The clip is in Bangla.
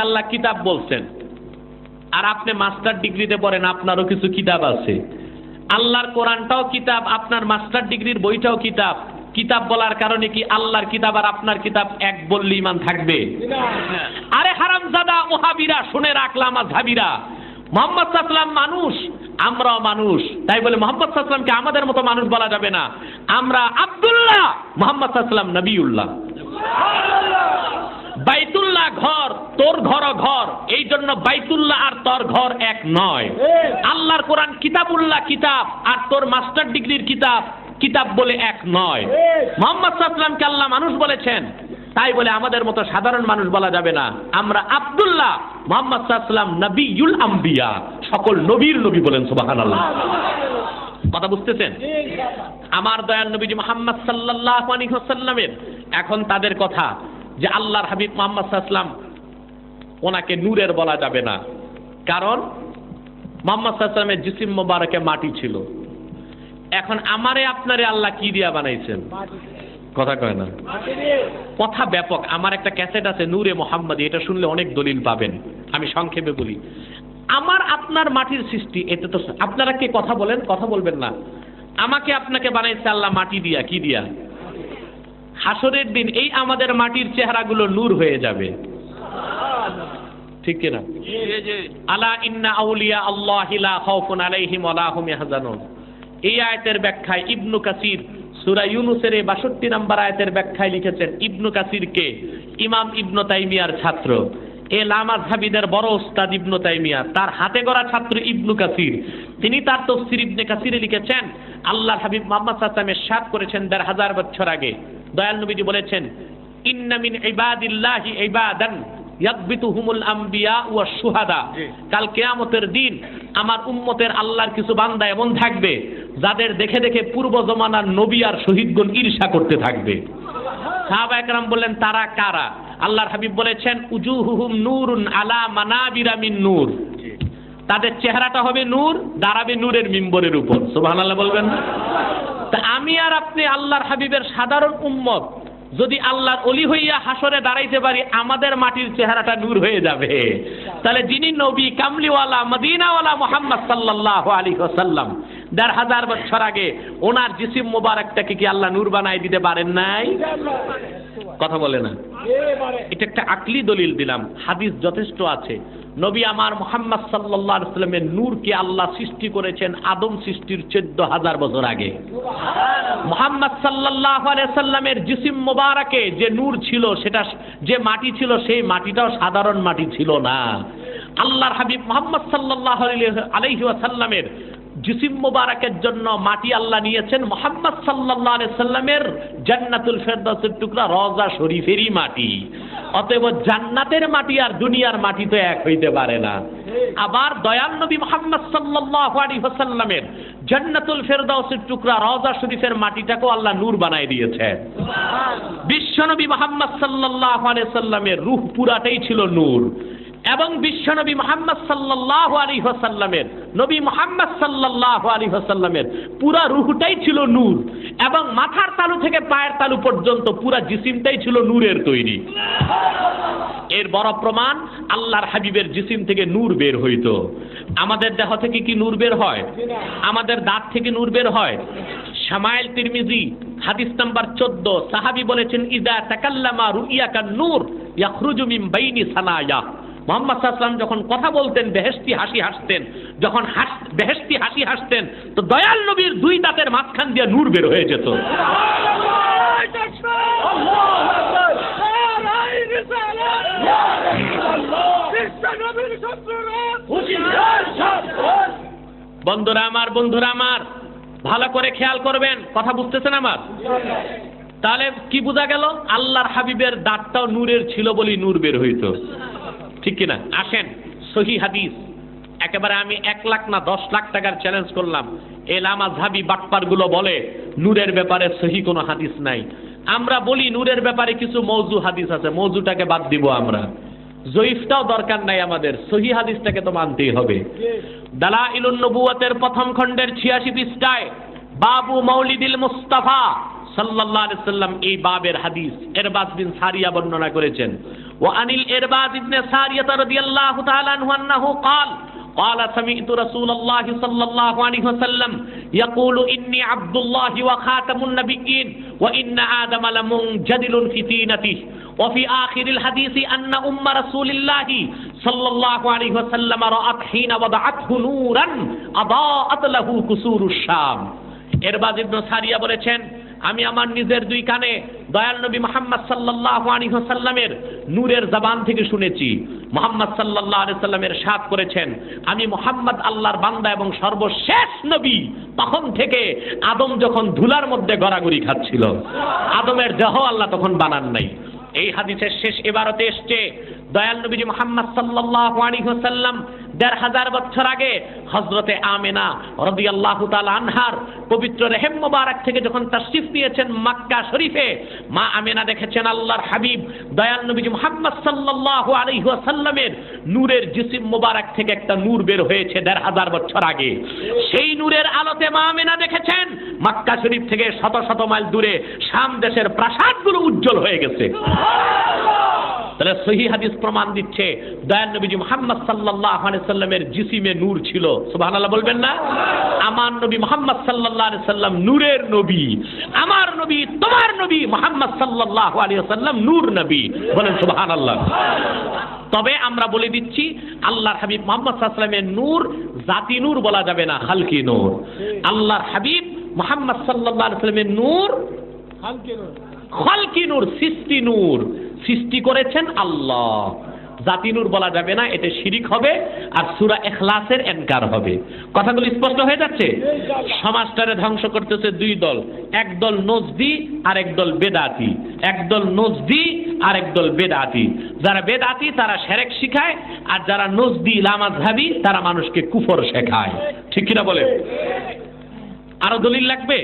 আল্লাহ কিতাব বলছেন। আর আপনি মাস্টার ডিগ্রিতে পড়েন, আপনারও কিছু কিতাব আছে। আল্লাহর কোরআনটাও কিতাব, আপনার মাস্টার ডিগ্রির বইটাও কিতাব। কিতাব বলার কারণে কি আল্লাহর কিতাব আর আপনার কিতাব এক বললে ইমান থাকবে? আরে হারামজাদা ওহাবিরা শুনে রাখলাম আজহাবিরা। মোহাম্মদ সাল্লাম মানুষ, আমরাও মানুষ। তাই বলে মোহাম্মদ সাল্লামকে আমাদের মতো মানুষ বলা যাবে না। আমরা আব্দুল্লাহ মোহাম্মদ সাল্লাম নবিউল্লাহ। বাইতুল্লাহ ঘর তোর ঘর ঘর। এই জন্য বাইতুল্লাহ আর তোর ঘর এক নয়। আল্লাহর কোরআন কিতাবুল্লাহ কিতাব আর তোর মাস্টার ডিগ্রির কিতাব কিতাব বলে এক নয়। মোহাম্মদ সাল্লামকে আল্লাহ মানুষ বলেছেন। তাই বলে আমাদের মতো সাধারণ মানুষ বলা যাবে না। আমরা আব্দুল্লাহ মোহাম্মদ সাল্লাম নবিউল আম্বিয়া। সকল নবীর নবী বলেন সুবাহান আল্লাহ কথা বুঝতেছেন? আমার দয়াল নবীজি মোহাম্মদ সাল্লাল্লাহু আলাইহি ওয়াসাল্লামের। এখন তাদের কথা। যে আল্লাহর হাবিব মোহাম্মদ সাল্লাম ওনাকে নূরের বলা যাবে না। কারণ মোহাম্মদ সাল্লামের জিসিম মোবারকে মাটি ছিল। এখন আমারে আপনারে আল্লাহ কি দিয়া বানাইছেন? কথা কয় না। কথা ব্যাপক। আমার একটা ক্যাসেট আছে, নূরে মোহাম্মদ, এটা শুনলে অনেক দলিল পাবেন। আমি সংক্ষেপে বলি। আমার আপনার মাটির সৃষ্টি, এতে তো আপনারা কে কথা বলেন? কথা বলবেন না। আমাকে আপনাকে বানাইছে আল্লাহ মাটি দিয়া, কি দিয়া? হাসরের দিন এই আমাদের মাটির চেহারাগুলো নূর হয়ে যাবে। ঠিক কিনা? আলা ইন্না আউলিয়া আল্লাহ লা খাউফুন আলাইহিম ওয়া হুম ইয়াহজানুন। এই আয়াতের ব্যাখ্যায় ইবনু কাসির, সূরা ইউনুসের এই 62 নম্বর আয়াতের ব্যাখ্যায় লিখেছেন ইবনু কাসির কে? ইমাম ইবনু তাইমিয়ার ছাত্র। এ লামা লামাজহাবিদের বড় ওস্তাদ ইবনু তাইমিয়া। তার হাতে গড়া ছাত্র ইবনু কাসির। তিনি তার তফসির ইবনে কাসিরে লিখেছেন আল্লাহর হাবিব মোহাম্মদ সাল্লামের সাত করেছেন দেড় হাজার বছর আগে। দয়াল নবীজি বলেছেন ইন্না মিন ইবাদিল্লাহি ইবাদান ইয়াকবিতুহুমুল আম্বিয়া ওয়া শুহাদা কাল কিয়ামতের দিন আমার উম্মতের আল্লাহর কিছু বান্দা এমন থাকবে যাদের দেখে দেখে পূর্ব জমানার নবী আর শহীদগণ ঈর্ষা করতে থাকবে। সাহাবা একরাম বললেন তারা কারা? আল্লাহর হাবিব বলেছেন উজুহুহুম নূরুন আলা মানাবিরা মিন নূর। তাদের চেহারাটা হবে নূর, দাঁড়াবে নূরের মিম্বরের উপর। সুবহানাল্লাহ বলবেন না? তা আমি আর আপনি আল্লাহর হাবিবের সাধারণ উম্মত, যদি আল্লাহর অলি হইয়া হাসরে দাঁড়াইতে পারি, আমাদের মাটির চেহারাটা নূর হয়ে যাবে। তাহলে যিনি নবী, কামলিওয়ালা, মদিনাওয়ালা মোহাম্মদ সাল্লাল্লাহু আলাইহি ওয়াসাল্লাম, দেড় হাজার বছর আগে ওনার জিসিম মোবারকটাকে কি আল্লাহ নূর বানাই দিতে পারেন নাই? কথা বলে না। এটা একটা আকলি দলিল দিলাম, হাদিস যথেষ্ট আছে। নবী আমার মোহাম্মদ সাল্লাহ সাল্লামের নূরকে আল্লাহ সৃষ্টি করেছেন আদম সৃষ্টির চোদ্দ হাজার বছর আগে। মোহাম্মদ সাল্লাহ সাল্লামের জিসিম মোবারকে যে নূর ছিল, সেটা যে মাটি ছিল, সেই মাটিটাও সাধারণ মাটি ছিল না। আল্লাহর হাবিব মোহাম্মদ সাল্লাহ আলাইহি সাল্লামের জিসিম মোবারকের জন্য মাটি আল্লাহ নিয়েছেন মোহাম্মদ সাল্লাহ সাল্লামের জান্নাতুল ফেরদাসের টুকরা রজা শরীফেরই মাটি। অতএব জান্নাতের মাটি আর দুনিয়ার মাটি তো এক হইতে পারে না। আবার দয়াল নবী মোহাম্মদ সাল্লাল্লাহু আলাইহি ওয়াসাল্লামের জান্নাতুল ফেরদাউসের টুকরা রওজা শরীফের মাটিটাকেও আল্লাহ নূর বানাই দিয়েছে। বিশ্বনবী মোহাম্মদ সাল্লাল্লাহু আলাইহি সাল্লামের রূহ পুরাটাই ছিল নূর। এবং বিশ্বনবী মোহাম্মদ সাল্লাল্লাহু আলাইহি ওয়াসাল্লামের, নবী মোহাম্মদ সাল্লাল্লাহু আলাইহি ওয়াসাল্লামের পুরা রূহটাই ছিল নূর এবং মাথার তালু থেকে পায়ের তালু পর্যন্ত পুরা জিসিমটাই ছিল নূরের তৈরি। এর বড় প্রমাণ আল্লাহর হাবিবের জিসিম থেকে নূর বের হইতো। আমাদের দেহ থেকে কি নূর বের হয়? আমাদের দাঁত থেকে নূর বের হয়? শামাইল তিরমিজি, হাদিস নাম্বার চোদ্দ, সাহাবি বলেছেন, ইদা তাকাল্লামা রুইয়াকা নূর, ইয়াখরুজু মিন বাইনি সানায়া। মোহাম্মদ সাল্লাম যখন কথা বলতেন বেহেস্তি হাসি হাসতেন, যখন হাস বেহেস্তি হাসি হাসতেন, তো দয়াল নবীর দুই দাঁতের মাঝখান দিয়ে নূর বের হয়ে যেত। বন্ধুরা আমার বন্ধুরা আমার, ভালো করে খেয়াল করবেন, কথা বুঝতেছেন আমার? তাহলে কি বোঝা গেল? আল্লাহর হাবিবের দাঁতটাও নূরের ছিল বলেই নূর বের হইতো। ঠিক কিনা? আসেন, সহি হাদিস। একেবারে আমি এক লাখ না দশ লাখ টাকার চ্যালেঞ্জ করলাম। এ লামাঝাবি বাটপারগুলো বলে, নূরের ব্যাপারে সহি কোনো হাদিস নাই। আমরা বলি, নূরের ব্যাপারে কিছু মৌজু হাদিস আছে, মৌজুটাকে বাদ দিব আমরা। জয়ীফটাও দরকার নাই আমাদের, সহি হাদিসটাকে তো মানতেই হবে। দালা নবুয়াতের প্রথম খণ্ডের ছিয়াশি পৃষ্ঠায়, বাবু মৌলিদিল মুস্তাফা আলাইহি সাল্লাম এই বাবের হাদিস, এরবাজ বিন সারিয়া বর্ণনা করেছেন। وعن الإرباز بن سارية رضي الله تعالى عنه أنه قال قال سمعت رسول الله صلى الله عليه وسلم يقول إني عبد الله وخاتم النبيين وإن آدم لمنجدل في طينته وفي آخر الحديث أن أم رسول الله صلى الله عليه وسلم رأت حين وضعته نورا أضاءت له كسور الشام এরবাজ ইবনু সারিয়া বলেছেন আমি আমার নিজের দুই কানে দয়াল নবী মোহাম্মদ সাল্লাল্লাহু আলাইহি ওয়াসাল্লামের নূরের জবান থেকে শুনেছি। মোহাম্মদ সাল্লাল্লাহু আলাইহি সাল্লামের সাথ করেছেন, আমি মোহাম্মদ আল্লাহর বান্দা এবং সর্বশেষ নবী। তখন থেকে আদম যখন ধুলার মধ্যে গড়াগড়ি খাচ্ছিল, আদমের দেহ আল্লাহ তখন বানান নাই। এই হাদিসের শেষ এবারতে এসছে, দয়াল নবীজি মোহাম্মদ সাল্লাল্লাহু আলাইহি ওয়াসাল্লাম দেড় হাজার বছর আগে হজরতে আমেনা রাদিয়াল্লাহু তাআলা আনহার পবিত্র রেহেম মোবারক থেকে যখন তাশরিফ দিয়েছেন মাক্কা শরীফে, মা আমেনা দেখেছেন আল্লাহর হাবিব, দয়াল নবীজি মোহাম্মদ সাল্লাল্লাহু আলাইহি ওয়াসাল্লামের নূরের জিসিম মোবারক থেকে একটা নূর বের হয়েছে দেড় হাজার বছর আগে। সেই নূরের আলোতে মা আমেনা দেখেছেন, মাক্কা শরীফ থেকে শত শত মাইল দূরে শাম দেশের প্রাসাদগুলো উজ্জ্বল হয়ে গেছে। তাহলে সহি হাদিস প্রমাণ দিচ্ছে, দয়াল নবীজি মোহাম্মদ আলাইহি সাল্লামের জিসিমে নূর ছিল। সুবহানাল্লাহ বলবেন না? আমার নবী মোহাম্মদ আলাইহি সাল্লাম নূরের নবী। আমার নবী, তোমার নবী মোহাম্মদ সাল্লাল্লাহু আলাইহি সাল্লাম নূর নবী। বলেন সুবহানাল্লাহ। তবে আমরা বলে দিচ্ছি, আল্লাহর হাবিব মোহাম্মদ সাল্লামের নূর জাতি নূর বলা যাবে না হালকি নূর। আল্লাহর হাবিব মোহাম্মদ আলাইহি সাল্লামের নূর, খলকি নূর সৃষ্টি নূর। সৃষ্টি করেছেন আল্লাহ। জাতিনুর বলা যাবে না, এতে শিরিক হবে আর সুরা এখলাসের এনকার হবে। কথাগুলো স্পষ্ট হয়ে যাচ্ছে? সমাজটারে ধ্বংস করতেছে দুই দল, এক দল নজদি আর এক দল বেদাতি। এক দল নজদি আর এক দল বেদাতি। যারা বেদাতি, তারা সেরেক শিখায়, আর যারা নজদি লামাজহাবি, তারা মানুষকে কুফর শেখায়। ঠিক কিনা বলে? আরও দলিল লাগবে?